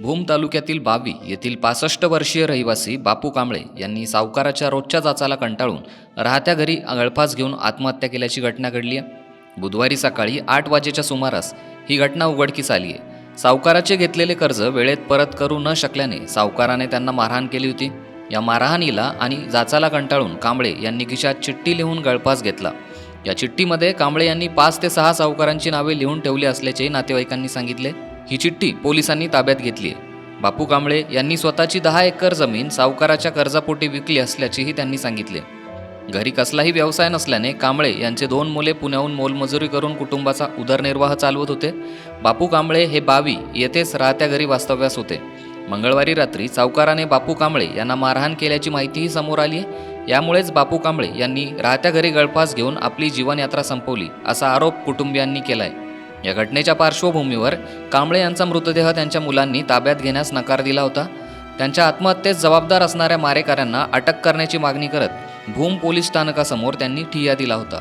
भूम तालुक्यातील बावी येथील पासष्ट वर्षीय रहिवासी बापू कांबळे यांनी सावकाराच्या रोजच्या जाचाला कंटाळून राहत्या घरी गळफास घेऊन आत्महत्या केल्याची घटना घडली आहे. बुधवारी सकाळी आठ वाजेच्या सुमारास ही घटना उघडकीस आली आहे. सावकाराचे घेतलेले कर्ज वेळेत परत करू न शकल्याने सावकाराने त्यांना मारहाण केली होती. या मारहाणीला आणि जाचाला कंटाळून कांबळे यांनी खिशात चिठ्ठी लिहून गळफास घेतला. या चिठ्ठीमध्ये कांबळे यांनी पाच ते सहा सावकारांची नावे लिहून ठेवली असल्याचे नातेवाईकांनी सांगितले. ही चिठ्ठी पोलिसांनी ताब्यात घेतली आहे. बापू कांबळे यांनी स्वतःची दहा एकर जमीन सावकाराच्या कर्जापोटी विकली असल्याचेही त्यांनी सांगितले. घरी कसलाही व्यवसाय नसल्याने कांबळे यांचे दोन मुले पुण्याहून मोलमजुरी करून कुटुंबाचा उदरनिर्वाह चालवत होते. बापू कांबळे हे बावी येथेच राहत्या घरी वास्तव्यास होते. मंगळवारी रात्री सावकाराने बापू कांबळे यांना मारहाण केल्याची माहितीही समोर आली आहे. यामुळेच बापू कांबळे यांनी राहत्या घरी गळफास घेऊन आपली जीवनयात्रा संपवली असा आरोप कुटुंबियांनी केलाय. या घटनेच्या पार्श्वभूमीवर कांबळे यांचा मृतदेह त्यांच्या मुलांनी ताब्यात घेण्यास नकार दिला होता. त्यांच्या आत्महत्येस जबाबदार असणाऱ्या मारेकऱ्यांना अटक करण्याची मागणी करत भूम पोलीस स्थानकासमोर त्यांनी ठिय्या दिला होता.